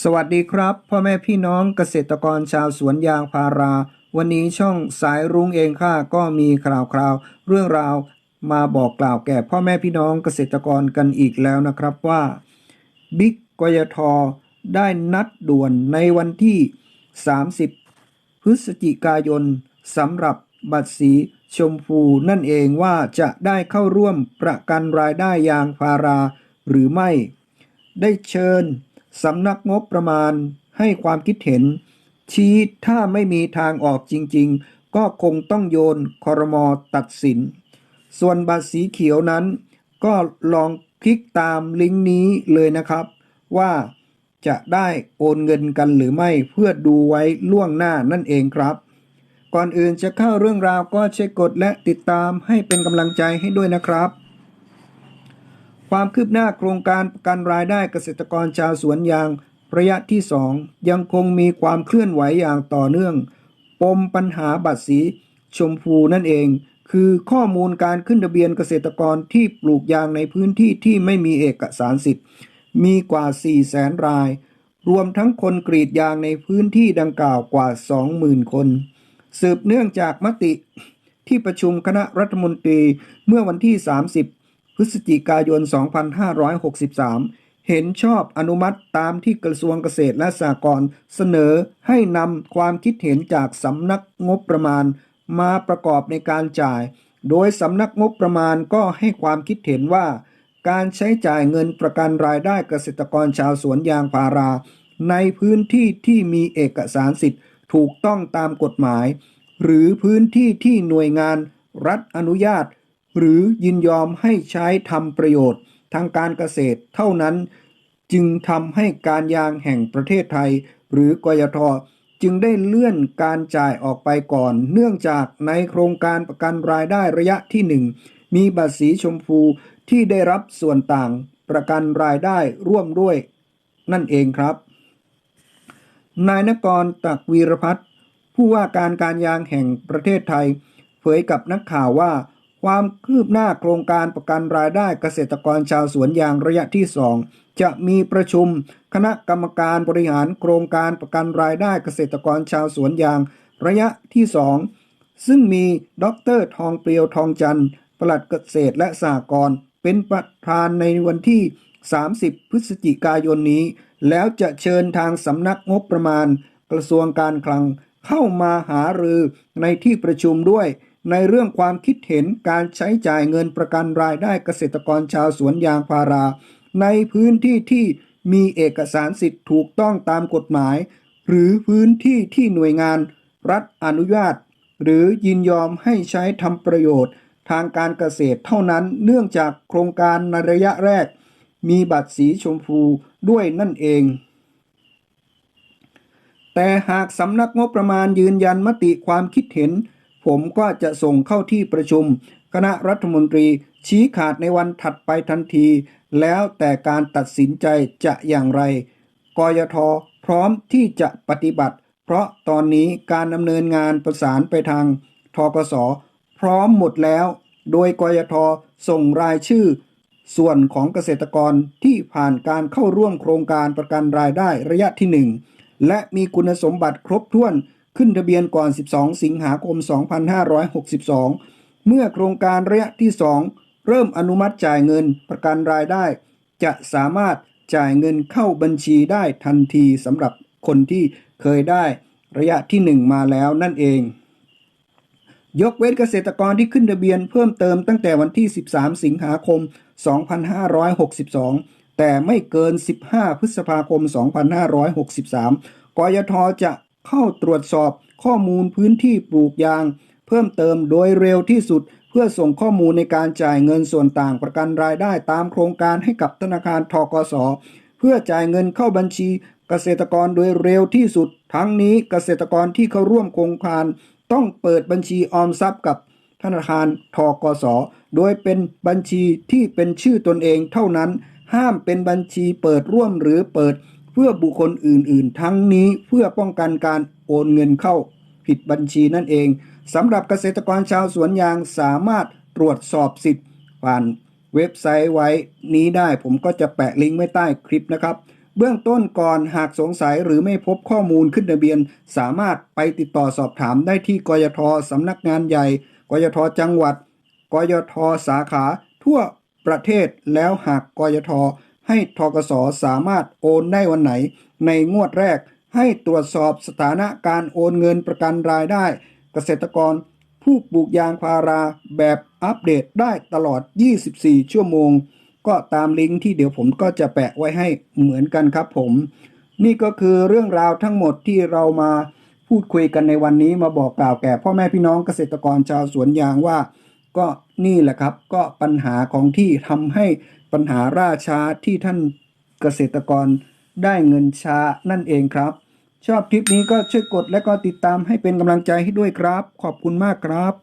สวัสดีครับพ่อแม่พี่น้องเกษตรกรชาวสวนยางพารา วันนี้ช่องสายรุ้งเองค่ะ ก็มีข่าวคราว เรื่องราวมาบอกกล่าวแก่พ่อแม่พี่น้องเกษตรกรกันอีกแล้วนะครับว่าบิ๊กกยทได้นัดด่วนในวันที่ 30 พฤศจิกายนสำหรับบัตรสีชมพูนั่นเองว่าจะได้เข้าร่วมประกันรายได้ยางพาราหรือไม่ ได้เชิญ สำนักงบประมาณให้ความคิดเห็น ชี้ถ้าไม่มีทางออกจริงๆ ก็คงต้องโยนคอรมอตัดสิน ส่วนบัตรสีเขียวนั้น ก็ลองคลิกตามลิงก์นี้เลยนะครับ ว่าจะได้โอนเงินกันหรือไม่เพื่อดูไว้ล่วงหน้านั่นเองครับ ก่อนอื่นจะเข้าเรื่องราวก็เช็คกดและติดตามให้เป็นกำลังใจให้ด้วยนะครับ ความคืบหน้าโครงการประกันรายได้เกษตรกรชาวสวนยาง ระยะที่ 2 ยังคงมีความเคลื่อนไหวอย่างต่อเนื่อง ปมปัญหาบัตรสีชมพูนั่นเอง คือข้อมูลการขึ้นทะเบียนเกษตรกรที่ปลูกยางในพื้นที่ที่ไม่มีเอกสารสิทธิ์ มีกว่า 4 0 0แสนราย รวมทั้งคนกรีดยางในพื้นที่ดังกล่าวกว่า 20,000 คน สืบเนื่องจากมติที่ประชุมคณะรัฐมนตรีเมื่อวันที่ 30 พฤศจิกายน 2563 เห็นชอบอนุมัติตามที่กระทรวงเกษตรและสหกรณ์เสนอให้นำความคิดเห็นจากสำนักงบประมาณ มาประกอบในการจ่าย โดยสำนักงบประมาณก็ให้ความคิดเห็นว่า การใช้จ่ายเงินประกันรายได้เกษตรกรชาวสวนยางพารา ในพื้นที่ที่มีเอกสารสิทธิ์ถูกต้องตามกฎหมาย หรือพื้นที่ที่หน่วยงานรัฐอนุญาต หรือยินยอมให้ใช้ทำประโยชน์ทางการเกษตรเท่านั้น จึงทำให้การยางแห่งประเทศไทย หรือกยทจึงได้เลื่อนการจ่ายออกไปก่อน เนื่องจากในโครงการประกันรายได้ระยะที่ 1 มีบัตรสีชมพูที่ได้รับส่วนต่างประกันรายได้ร่วมด้วย นั่นเองครับ นายนกรตักวีรพัฒน์ผู้ว่าการการยางแห่งประเทศไทย เผยกับนักข่าวว่า ความคืบหน้าโครงการประกันรายได้เกษตรกรชาวสวนยางระยะที่ 2 จะมีประชุม คณะกรรมการบริหารโครงการประกันรายได้เกษตรกรชาวสวนยางระยะที่ 2 ซึ่งมีดรทองเปรียวทองจันทร์ปลัดเกษตรและสหกรณ์เป็นประธานในวันที่ 30 พฤศจิกายนนี้ แล้วจะเชิญทางสำนักงบประมาณ กระทรวงการคลังเข้ามาหารือในที่ประชุมด้วย ในเรื่องความคิดเห็นการใช้จ่ายเงินประกันรายได้เกษตรกรชาวสวนยางพารา ในพื้นที่ที่มีเอกสารสิทธิ์ถูกต้องตามกฎหมาย หรือพื้นที่ที่หน่วยงาน รัฐอนุญาต หรือยินยอมให้ใช้ทำประโยชน์ ทางการเกษตรเท่านั้นเนื่องจากโครงการในระยะแรก มีบัตรสีชมพูด้วยนั่นเอง แต่หากสำนักงบประมาณยืนยันมติความคิดเห็น ผมก็จะส่งเข้าที่ประชุม คณะรัฐมนตรีชี้ขาดในวันถัดไปทันที แล้วแต่การตัดสินใจจะอย่างไร กยทพร้อมที่จะปฏิบัติ เพราะตอนนี้การดำเนินงานประสานไปทางทกสพร้อมหมดแล้ว โดยกยทส่งรายชื่อ ส่วนของเกษตรกรที่ผ่านการเข้าร่วมโครงการประกันรายได้ระยะที่ 1 และมีคุณสมบัติครบถ้วน ขึ้นทะเบียนก่อน 12 สิงหาคม 2562 เมื่อโครงการระยะที่ 2 เริ่มอนุมัติจ่ายเงินประกันรายได้ จะสามารถจ่ายเงินเข้าบัญชีได้ทันทีสำหรับคนที่เคยได้ระยะที่ 1 มาแล้วนั่นเอง ยกเว้นเกษตรกรที่ขึ้นทะเบียนเพิ่มเติมตั้งแต่วันที่ 13 สิงหาคม 2562 แต่ไม่เกิน 15 พฤษภาคม 2563กยทจะ เข้าตรวจสอบข้อมูลพื้นที่ปลูกยาง เพิ่มเติมโดยเร็วที่สุด เพื่อส่งข้อมูลในการจ่ายเงินส่วนต่างประกันรายได้ตามโครงการให้กับธนาคารทกส เพื่อจ่ายเงินเข้าบัญชีเกษตรกรโดยเร็วที่สุด ทั้งนี้เกษตรกรที่เข้าร่วมโครงการต้องเปิดบัญชีออมทรัพย์กับธนาคารทกส โดยเป็นบัญชีที่เป็นชื่อตนเองเท่านั้น ห้ามเป็นบัญชีเปิดร่วมหรือเปิด เพื่อบุคคลอื่น ๆ ทั้งนี้เพื่อป้องกันการโอนเงินเข้าผิดบัญชีนั่นเองสำหรับเกษตรกรชาวสวนยางสามารถตรวจสอบสิทธิ์ผ่านเว็บไซต์ไว้นี้ได้ผมก็จะแปะลิงก์ไว้ใต้คลิปนะครับ เบื้องต้นก่อนหากสงสัยหรือไม่พบข้อมูลขึ้นทะเบียน สามารถไปติดต่อสอบถามได้ที่กยทสำนักงานใหญ่ กยทจังหวัด กยทสาขา ทั่วประเทศแล้วหากกยท ให้ทกสสามารถโอนได้วันไหน ในงวดแรก ให้ตรวจสอบสถานะการโอนเงินประกันรายได้ เกษตรกร ผู้ปลูกยางพาราแบบอัปเดตได้ตลอด 24 ชั่วโมง ก็ตามลิงก์ที่เดี๋ยวผมก็จะแปะไว้ให้เหมือนกันครับผม นี่ก็คือเรื่องราวทั้งหมดที่เรามาพูดคุยกันในวันนี้มาบอกกล่าวแก่พ่อแม่พี่น้องเกษตรกรชาวสวนยางว่า ก็ นี่แหละครับก็ปัญหาของที่ทำให้ปัญหาราช้าที่ท่านเกษตรกรได้เงินช้านั่นเองครับ ชอบคลิปนี้ก็ช่วยกดและก็ติดตามให้เป็นกำลังใจให้ด้วยครับ ขอบคุณมากครับ